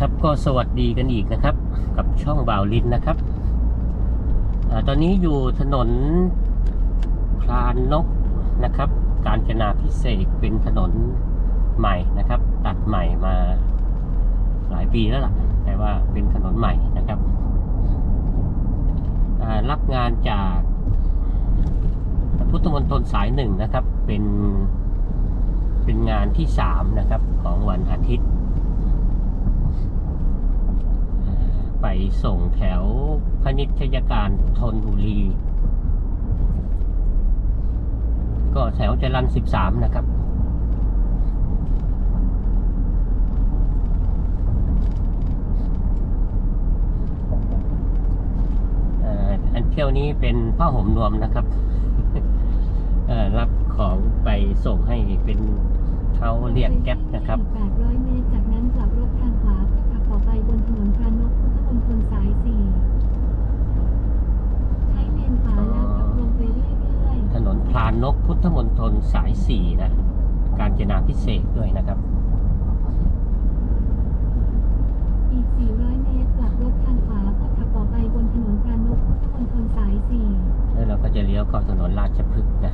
ครับก็สวัสดีกันอีกนะครับ กับช่องบ่าวลินนะครับอตอนนี้อยู่ถนนพลานนกนะครับ การจนาพิเศษเป็นถนนใหม่นะครับ ตัดใหม่มาหลายปีแล้วล่ะ แต่ว่าเป็นถนนใหม่นะครับรับงานจากพุทธมณฑลสายหนึ่งนะครับ เป็นเป็นงานที่สามนะครับของวันอาทิตย์ ไป ส่งแถวพนิชยการธนบุรี ก็แถวจรันสิบสามนะครับอ่ออันเที่ยวนี้เป็นผ้าห่มนวมนะครับรับของไปส่งให้เป็นเขาเรียกแก๊ปนะครับ800เมตรจากนั้นกลับรถทาง ไปบนถนนพระนกพุทธมณฑลสาย4ใช้เลนขวาแล้วขับลงไปเรื่อยถนนพลานนกพุทธมณฑลสายสี่นะ การจนาพิเศษกด้วยนะครับ ๆ อีก 400 เมตรกลับรถทางขวาเพื่อขับต่อไปบนถนนพระนกพุทธมณฑลสาย4แล้วเราก็จะเลี้ยวเข้าถนนราชพฤกษ์นะ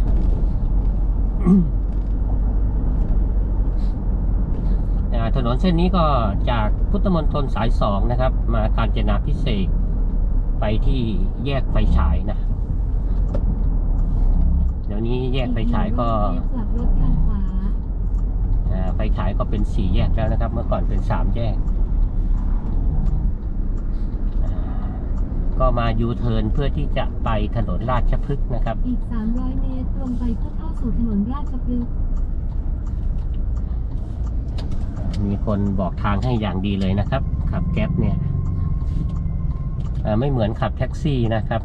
อ่า ถนนเส้นนี้ก็จากพุทธมณฑลสายสองนะครับ มาการจนาพิเศษกไปที่แยกไฟฉายนะ เดี๋ยวนี้แยกไฟฉายก็อี100เมตรกลับรถทางขวาอ่าไฟฉายก็เป็นสี่แยกแล้วนะครับ เมื่อก่อนเป็นสามแยกอ่าก็มายูเทิร์นเพื่อที่จะไปถนนราชพฤกษ์นะครับ อีก 300 เมตรตรงไปเพื่อเข้าสู่ถนนราชพฤกษ์ มีคนบอกทางให้อย่างดีเลยนะครับ ขับแก๊ปเนี่ยไม่เหมือนขับแท็กซี่นะครับ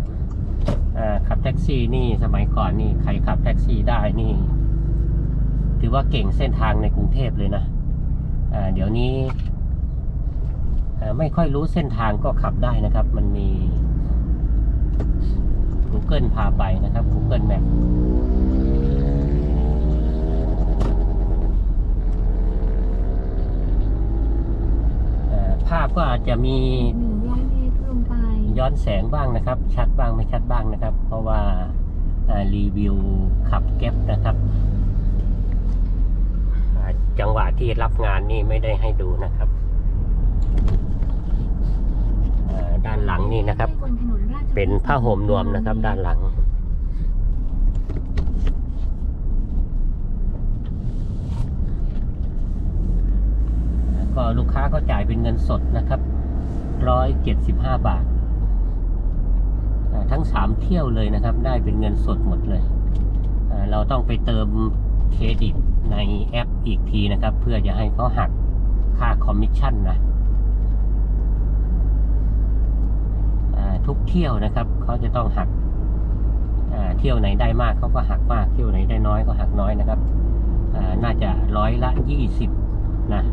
ขับแท็กซี่นี่สมัยก่อนนี่ใครขับแท็กซี่ได้นี่ ถือว่าเก่งเส้นทางในกรุงเทพเลยนะเดี๋ยวนี้ไม่ค่อยรู้เส้นทางก็ขับได้นะครับ มันมี Google พาไปนะครับ Google Map ภาพก็อาจจะมี100เมตรตรงไปย้อนแสงบ้างนะครับ ชัดบ้างไม่ชัดบ้างนะครับ เพราะว่าอ่ารีวิวขับแก๊ปนะครับอ่าจังหวะที่รับงานนี่ไม่ได้ให้ดูนะครับอ่าด้านหลังนี่นะครับบนถนนราชพฤกษ์เป็นผ้าห่มนวมนะครับ ด้านหลัง ก็ลูกค้าก็จ่ายเป็นเงินสดนะครับร้อยเจ็ดสิบห้าบาท ทั้งสามเที่ยวเลยนะครับ ได้เป็นเงินสดหมดเลย เราต้องไปเติมเครดิตในแอปอีกทีนะครับ เพื่อจะให้เขาหักค่าคอมมิชชั่นนะทุกเที่ยวนะครับเขาจะต้องหักเที่ยวไหนได้มากเขาก็หักมาก เที่ยวไหนได้น้อยก็หักน้อยนะครับ น่าจะร้อยละยี่สิบนะ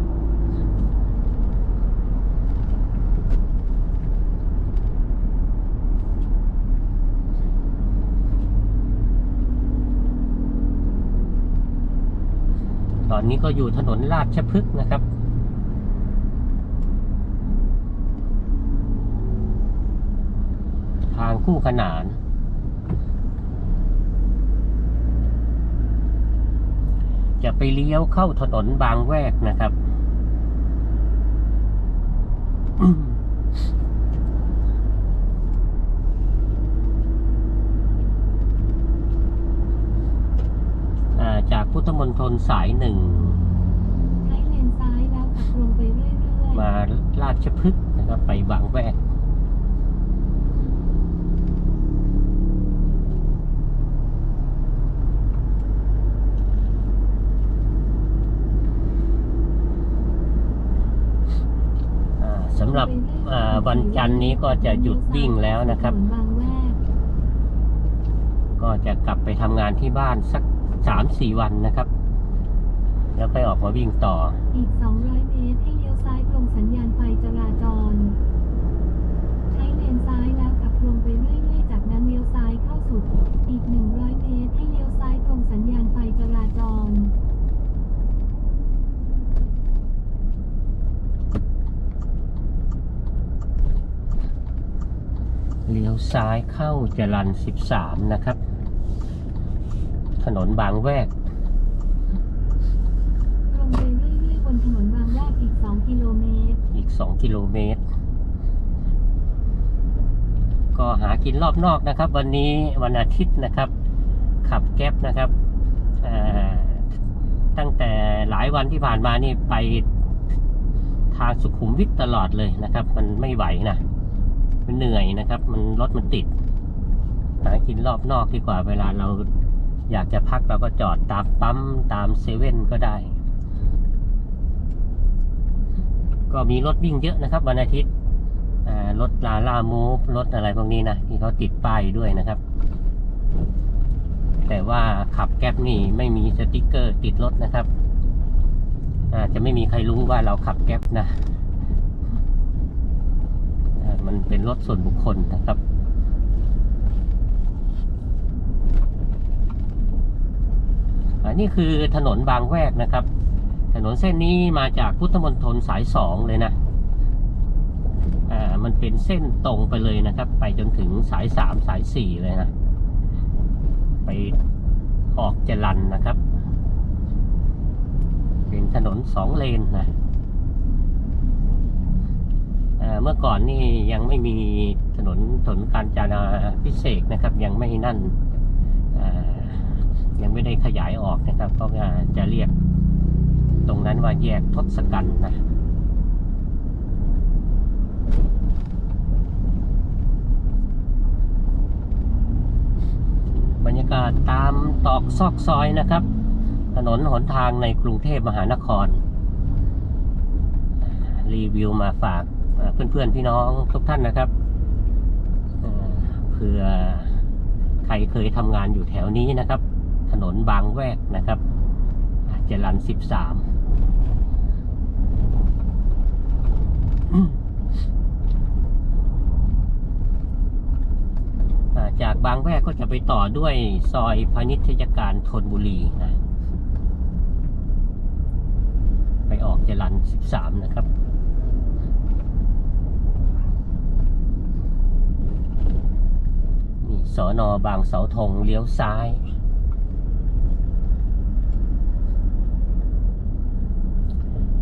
อนนี้ก็อยู่ถนนราชพฤกษ์นะครับ ทางคู่ขนาน จะไปเลี้ยวเข้าถนนบางแวกนะครับ mm าจากพุท ธมณฑลสายหนึ่งใช้เลนซ้ายแล้วขับตรงไปเรื่อยๆ มาราชพฤกษ์นะครับ ไปบางแวกอ่าสำหรับอ่าวันจันทร์นี้ก็จะหยุดวิ่งแล้วนะครับถนนบางแวกก็จะกลับไปทำงานที่บ้านสัก สามสี่วันนะครับ แล้วไปออกมาวิ่งต่อ อีกสองร้อยเมตร ให้เลี้ยวซ้ายตรงสัญญาณไฟจราจร ใช้เลนซ้ายแล้วขับตรงไปเรื่อยๆ จากนั้นเลี้ยวซ้ายเข้าสุด อีกหนึ่งร้อยเมตร ให้เลี้ยวซ้ายตรงสัญญาณไฟจราจร เลี้ยวซ้ายเข้าจรัน13 นะครับ ถนนบางแวก ตรงไปเรื่อยๆบนถนนบางแวกอีก 2 กิโลเมตร อีก 2 กิโลเมตร ก็หากินรอบนอกนะครับ วันนี้วันอาทิตย์นะครับ ขับแก๊ปนะครับอ่าตั้งแต่หลายวันที่ผ่านมานี่ไปทางสุขุมวิทตลอดเลยนะครับ มันไม่ไหวนะมันเหนื่อยนะครับ มันรถมันติด หากินรอบนอกดีกว่าเวลาเรา อยากจะพักเราก็จอดตามปั๊มตามเซเว่นก็ได้ ก็มีรถวิ่งเยอะนะครับวันอาทิตย์รถลาล่ามูฟรถอะไรพวกนี้นะที่เขาติดป้ายด้วยนะครับ แต่ว่าขับแก๊ปนี่ไม่มีสติกเกอร์ติดรถนะครับอาจจะไม่มีใครรู้ว่าเราขับแก๊ปนะ มันเป็นรถส่วนบุคคลนะครับ อั นนี้คือถนนบางแวกนะครับ ถนนเส้นนี้มาจากพุทธมณฑลสายสองเลยนะอ่ามันเป็นเส้นตรงไปเลยนะครับ ไปจนถึงสายสามสายสี่เลยนะ ไปออกจรันนะครับ เป็นถนนสองเลนนะอ่าเมื่อก่อนนี่ยังไม่มีถนนถนนการจนาพิเศษนะครับ ยังไม่นั่น ยังไม่ได้ขยายออกนะครับก็จะเรียกตรงนั้นว่าแยกทศกัณฐ์นะบรรยากาศตามตอกซอกซอยนะครับ ถนนหนทางในกรุงเทพมหานคร รีวิวมาฝากเอ่อเพื่อนๆพี่น้องทุกท่านนะครับเผื่อใครเคยทำงานอยู่แถวนี้นะครับ ถนนบางแวกนะครับเจรันสิบสามจากบางแวกก็จะไปต่อด้วยซอยพาณิชยการธนบุรีนะ ไปออกเจรัน13นะครับนี่สอนอบางเสาธงเลี้ยวซ้าย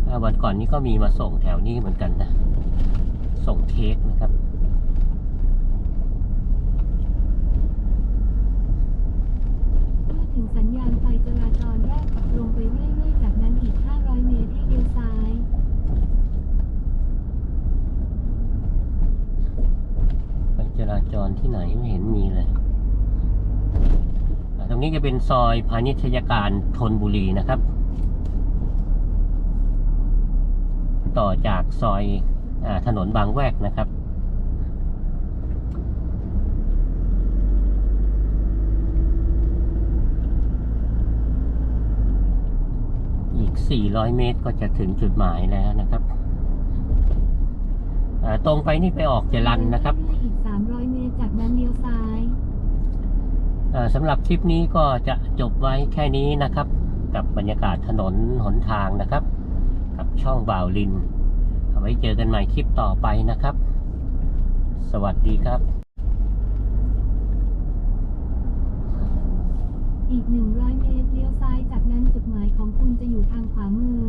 อ่า วันก่อนนี้ก็มีมาส่งแถวนี้เหมือนกันนะ ส่งเค้กนะครับ เมื่อถึงสัญญาณไฟจราจรแยกขับลงไปเรื่อยๆ จากนั้นอีก 500 เมตรให้เลี้ยวซ้าย ไฟจราจรที่ไหนไม่เห็นมีเลยอ่าตรงนี้จะเป็นซอยพาณิชยการธนบุรีนะครับ ต่อจากซอยอาถนนบางแวกนะครับ อีก 400 เมตรก็จะถึงจุดหมายแล้วนะครับอ่าตรงไปนี่ไปออกเจรันนะครับเอยๆอีก 300 เมตรจากนั้นเลี้ยวซ้ายอ่าสำหรับคลิปนี้ก็จะจบไว้แค่นี้นะครับ กับบรรยากาศถนนหนทางนะครับ กับช่องบ่าวลิน เอาไว้เจอกันใหม่คลิปต่อไปนะครับ สวัสดีครับ อีก 100 เมตรเลี้ยวซ้ายจากนั้นจุดหมายของคุณจะอยู่ทางขวามือ